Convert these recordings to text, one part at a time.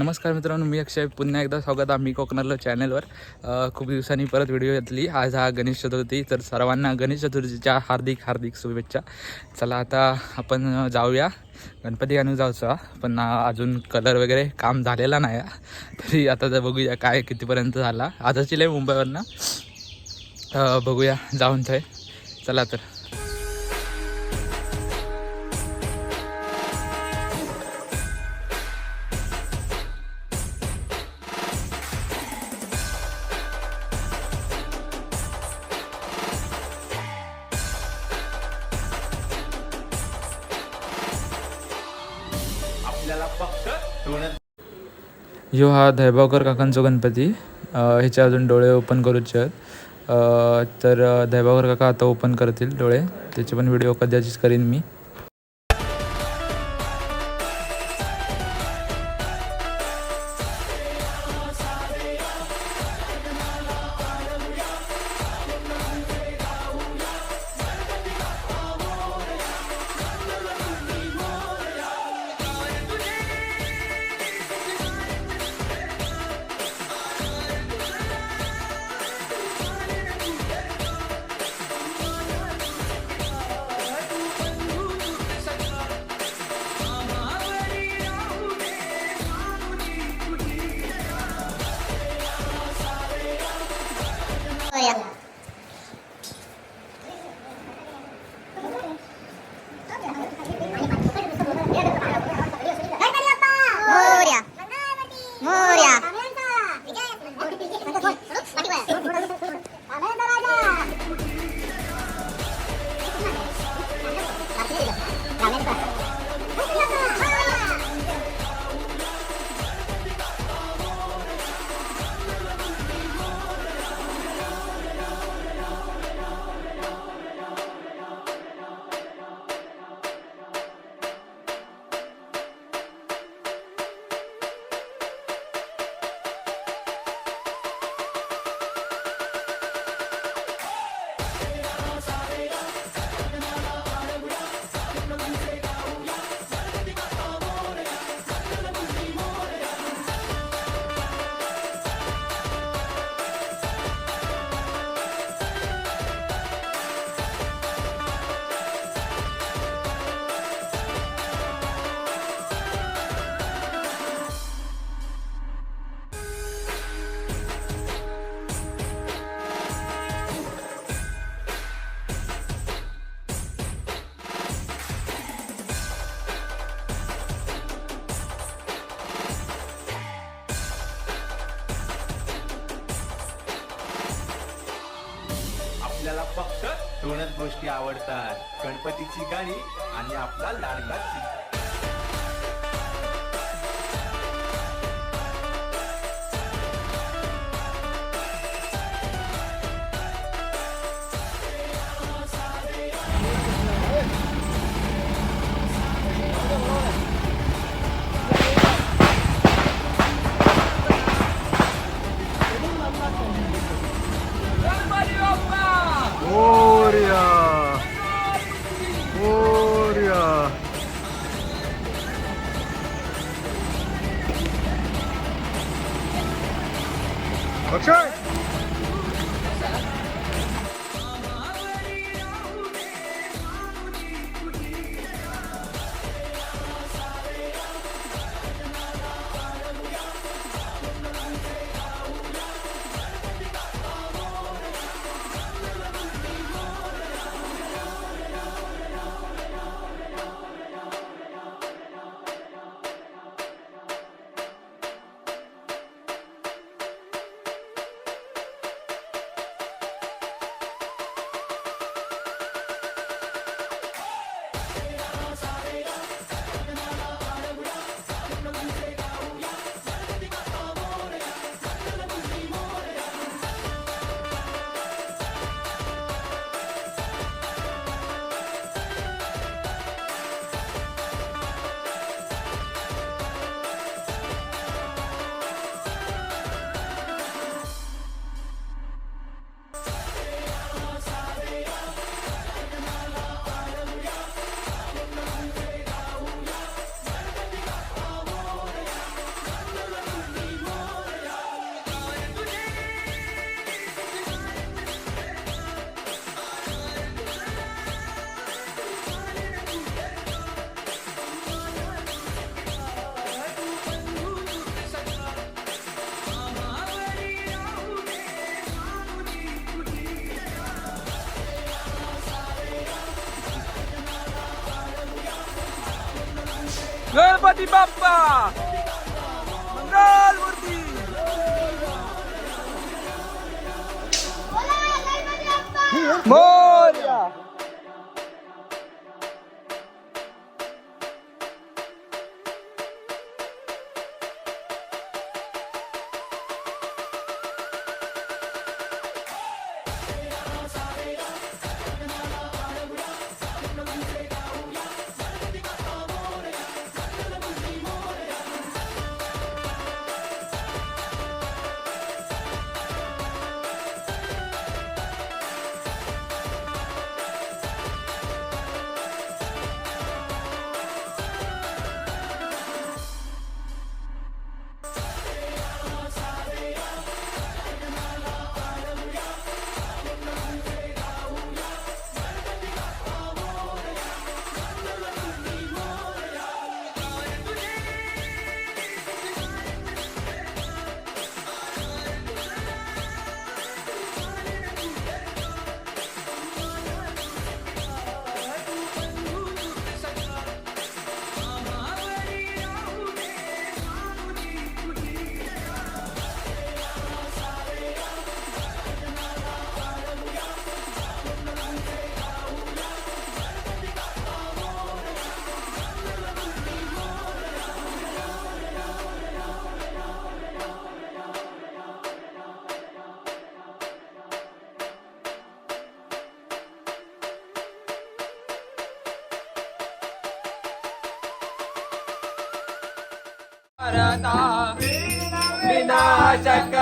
नमस्कार मित्रांनो मी अक्षय. पुन्हा एकदा स्वागत आम्ही कोकणातलं चॅनलवर खूप दिवसांनी परत व्हिडिओ घेतली. आज हा गणेश चतुर्थी. तर सर्वांना गणेश चतुर्थीच्या हार्दिक हार्दिक शुभेच्छा. चला आता आपण जाऊया. गणपती आणून जाऊचा. पण अजून कलर वगैरे काम झालेला नाही तरी आता जर बघूया काय कितीपर्यंत झाला. आजची लय मुंबईवरनं. बघूया. जाऊन थय चला तर. आपल्याला फक्त ह्यो हा धैबावकर काकांचो गणपती. ह्याचे अजून डोळे ओपन करूचे आहेत. तर अ, धैबावकर काका आता ओपन करतील डोळे. त्याचे पण व्हिडिओ कदाचित करीन मी. गोष्टी आवडतात. गणपतीची गाणी आणि आपला लाडका ગણપતિ બાપ્પા મંગલ મૂર્તિ! મોર विनाशक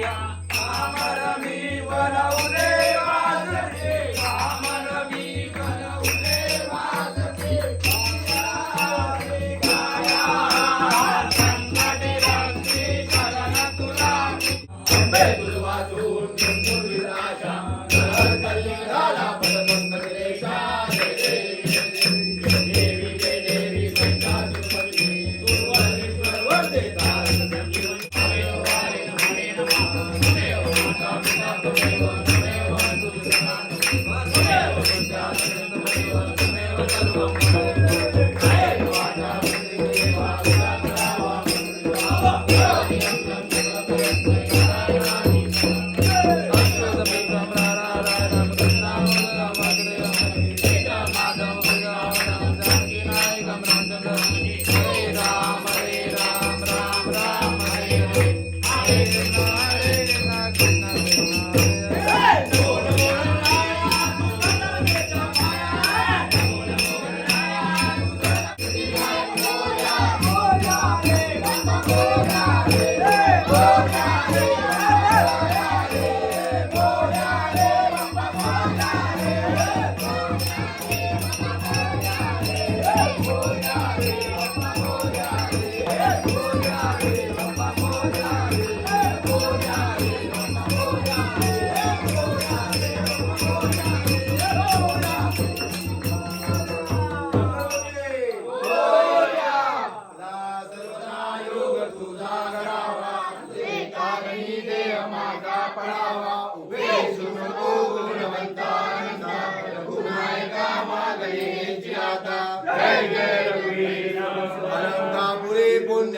जगिया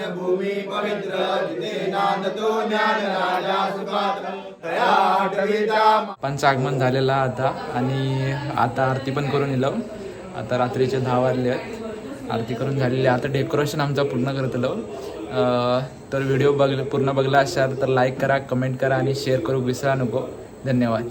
भूमी पवित्र जिथे नांदतो ज्ञान राजा सुखात पंच आगमन झालेला आता आणि आता आरती पण करून येलो. आता रात्रीचे दहा वाजले आहेत. आरती करून झालेली आता डेकोरेशन आमचं पूर्ण करतलो आलो. तर व्हिडिओ बघ पूर्ण बघला असाल तर लाईक करा कमेंट करा आणि शेअर करू. विसरा नको. धन्यवाद.